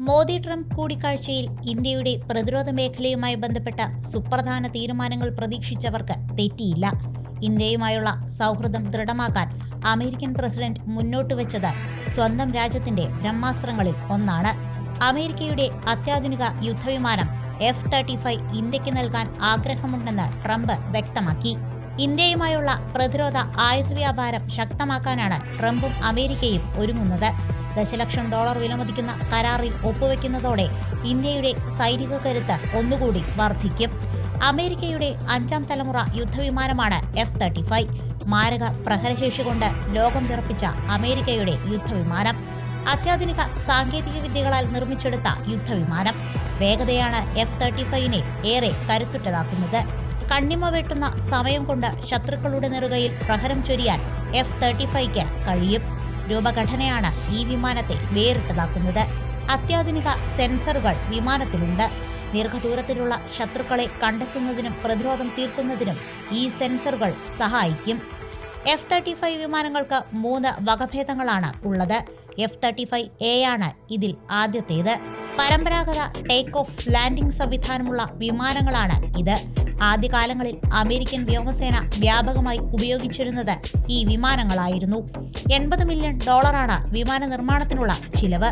Modi Trump കൂടിക്കാഴ്ചയിൽ ഇന്ത്യയുടെ പ്രതിരോധ മേഖലയുമായി ബന്ധപ്പെട്ട സുപ്രധാന തീരുമാനങ്ങൾ പ്രതീക്ഷിച്ചവർക്ക് തെറ്റിയില്ല. ഇന്ത്യയുമായുള്ള സൗഹൃദം ദൃഢമാക്കാൻ അമേരിക്കൻ പ്രസിഡന്റ് മുന്നോട്ട് വെച്ചത് സ്വന്തം രാജ്യത്തിന്റെ ബ്രഹ്മാസ്ത്രങ്ങളിൽ ഒന്നാണ്. അമേരിക്കയുടെ അത്യാധുനിക യുദ്ധവിമാനം എഫ് തേർട്ടി ഫൈവ് ഇന്ത്യയ്ക്ക് നൽകാൻ ആഗ്രഹമുണ്ടെന്ന് ട്രംപ് വ്യക്തമാക്കി. ഇന്ത്യയുമായുള്ള പ്രതിരോധ ആയുധ വ്യാപാരം ശക്തമാക്കാനാണ് ട്രംപും അമേരിക്കയും ഒരുങ്ങുന്നത്. ദശലക്ഷം ഡോളർ വിലമതിക്കുന്ന കരാറിൽ ഒപ്പുവെക്കുന്നതോടെ ഇന്ത്യയുടെ സൈനിക കരുത്ത് ഒന്നുകൂടി വർദ്ധിക്കും. അമേരിക്കയുടെ അഞ്ചാം തലമുറ യുദ്ധവിമാനമാണ് എഫ് തേർട്ടി ഫൈവ് മാരക പ്രഹരശേഷി കൊണ്ട് ലോകം വിറപ്പിച്ച അമേരിക്കയുടെ യുദ്ധവിമാനം. അത്യാധുനിക സാങ്കേതിക വിദ്യകളാൽ നിർമ്മിച്ചെടുത്ത യുദ്ധവിമാനം. വേഗതയാണ് എഫ് തേർട്ടി ഫൈവിനെ ഏറെ കരുത്തുറ്റതാക്കുന്നത്. കണ്ണിമ വെട്ടുന്ന സമയം കൊണ്ട് ശത്രുക്കളുടെ നെറുകയിൽ പ്രഹരം ചൊരിയാൻ എഫ് തേർട്ടി ഫൈവ്ക്ക് കഴിയും. രൂപഘടനയാണ് ഈ വിമാനത്തെ വേറിട്ടതാക്കുന്നത്. അത്യാധുനിക സെൻസറുകൾ വിമാനത്തിലുണ്ട്. ദീർഘദൂരത്തിലുള്ള ശത്രുക്കളെ കണ്ടെത്തുന്നതിനും പ്രതിരോധം തീർക്കുന്നതിനും ഈ സെൻസറുകൾ സഹായിക്കും. എഫ് തേർട്ടി ഫൈവ് വിമാനങ്ങൾക്ക് മൂന്ന് വകഭേദങ്ങളാണ് ഉള്ളത്. എഫ് തേർട്ടി ഫൈവ് എ ആണ് ഇതിൽ ആദ്യത്തേത്. പരമ്പരാഗത ടേക്ക് ഓഫ് ലാൻഡിംഗ് സംവിധാനമുള്ള വിമാനങ്ങളാണ് ഇത്. ആദ്യകാലങ്ങളിൽ അമേരിക്കൻ വ്യോമസേന വ്യാപകമായി ഉപയോഗിച്ചിരുന്നത് ഈ വിമാനങ്ങളായിരുന്നു. എൺപത് മില്യൺ ഡോളറാണ് വിമാന നിർമ്മാണത്തിനുള്ള ചിലവ്.